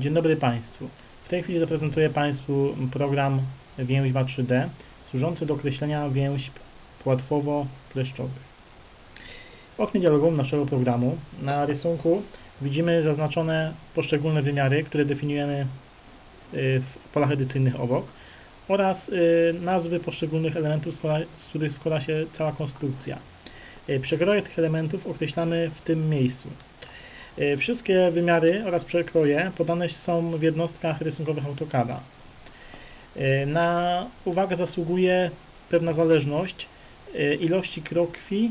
Dzień dobry Państwu. W tej chwili zaprezentuję Państwu program Więźba 3D służący do określenia więźb płatwowo-kleszczowych. W oknie dialogowym naszego programu na rysunku widzimy zaznaczone poszczególne wymiary, które definiujemy y, w polach edycyjnych obok oraz y, nazwy poszczególnych elementów, z których składa się cała konstrukcja. Y, Przekroje tych elementów określamy w tym miejscu. Y, Wszystkie wymiary oraz przekroje podane są w jednostkach rysunkowych AutoCAD'a. Y, Na uwagę zasługuje pewna zależność y, ilości krokwi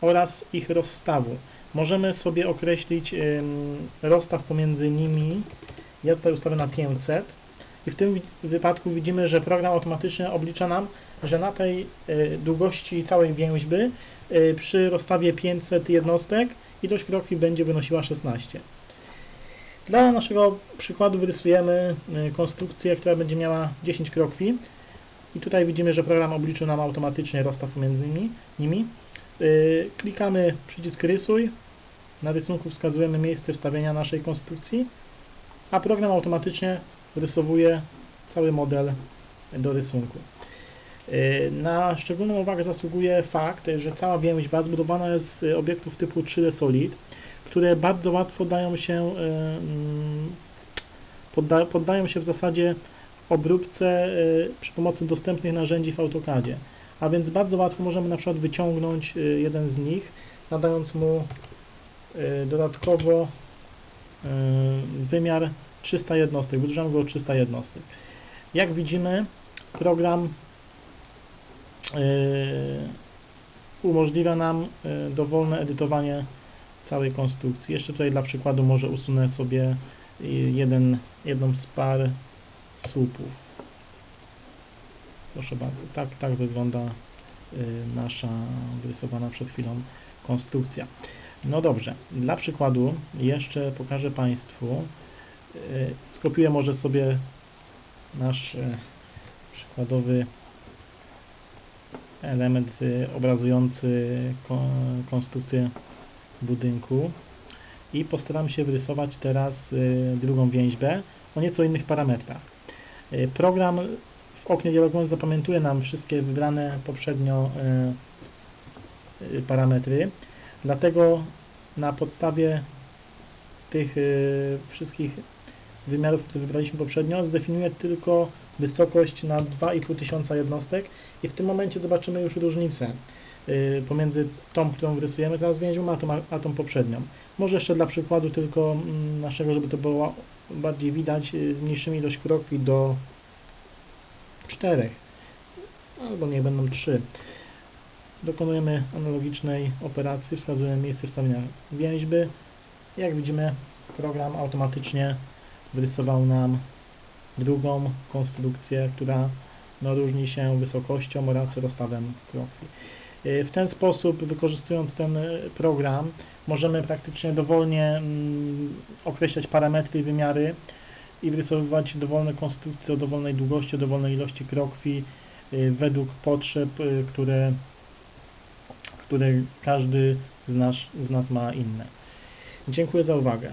oraz ich rozstawu. Możemy sobie określić rozstaw pomiędzy nimi. Ja tutaj ustawię na 500 i w tym wypadku widzimy, że program automatycznie oblicza nam, że na tej długości całej więźby przy rozstawie 500 jednostek ilość krokwi będzie wynosiła 16. Dla naszego przykładu wyrysujemy y, konstrukcję, która będzie miała 10 krokwi i tutaj widzimy, że program obliczył nam automatycznie rozstaw pomiędzy nimi. Y, Klikamy przycisk rysuj, na rysunku wskazujemy miejsce wstawienia naszej konstrukcji, a program automatycznie rysowuje cały model do rysunku. Y, Na szczególną uwagę zasługuje fakt, że cała więźba zbudowana jest z obiektów typu 3D Solid, które bardzo łatwo dają się y, mm, podda, poddają się w zasadzie obróbce y, przy pomocy dostępnych narzędzi w AutoCADzie. A więc bardzo łatwo możemy na przykład wyciągnąć jeden z nich, nadając mu dodatkowo wymiar 300 jednostek. Wydłużamy go o 300 jednostek. Jak widzimy, program umożliwia nam y, dowolne edytowanie całej konstrukcji. Jeszcze tutaj dla przykładu może usunę sobie y, jeden, jedną z par słupów. Proszę bardzo, tak, tak wygląda nasza wyrysowana przed chwilą konstrukcja. No dobrze, dla przykładu jeszcze pokażę Państwu, skopiuję może sobie nasz przykładowy element y, obrazujący kon- konstrukcję budynku i postaram się wyrysować teraz y, drugą więźbę o nieco innych parametrach. Y, Program w oknie dialogowym zapamiętuje nam wszystkie wybrane poprzednio parametry, dlatego na podstawie tych wszystkich wymiarów, które wybraliśmy poprzednio, zdefiniuje tylko wysokość na 2500 jednostek i w tym momencie zobaczymy już różnicę y, pomiędzy tą, którą rysujemy teraz więźbą, a tą, a tą poprzednią. Może jeszcze dla przykładu tylko mm, naszego, żeby to było bardziej widać, y, zmniejszymy ilość krokwi do 4 albo niech będą 3. Dokonujemy analogicznej operacji, wskazujemy miejsce wstawienia więźby. Jak widzimy, program automatycznie wyrysował nam drugą konstrukcję, która no, różni się wysokością oraz rozstawem krokwi. Y, W ten sposób, wykorzystując ten y, program, możemy praktycznie dowolnie mm, określać parametry i wymiary i wyrysowywać dowolne konstrukcje o dowolnej długości, o dowolnej ilości krokwi y, według potrzeb, które, które każdy z nas, z nas ma inne. Dziękuję za uwagę.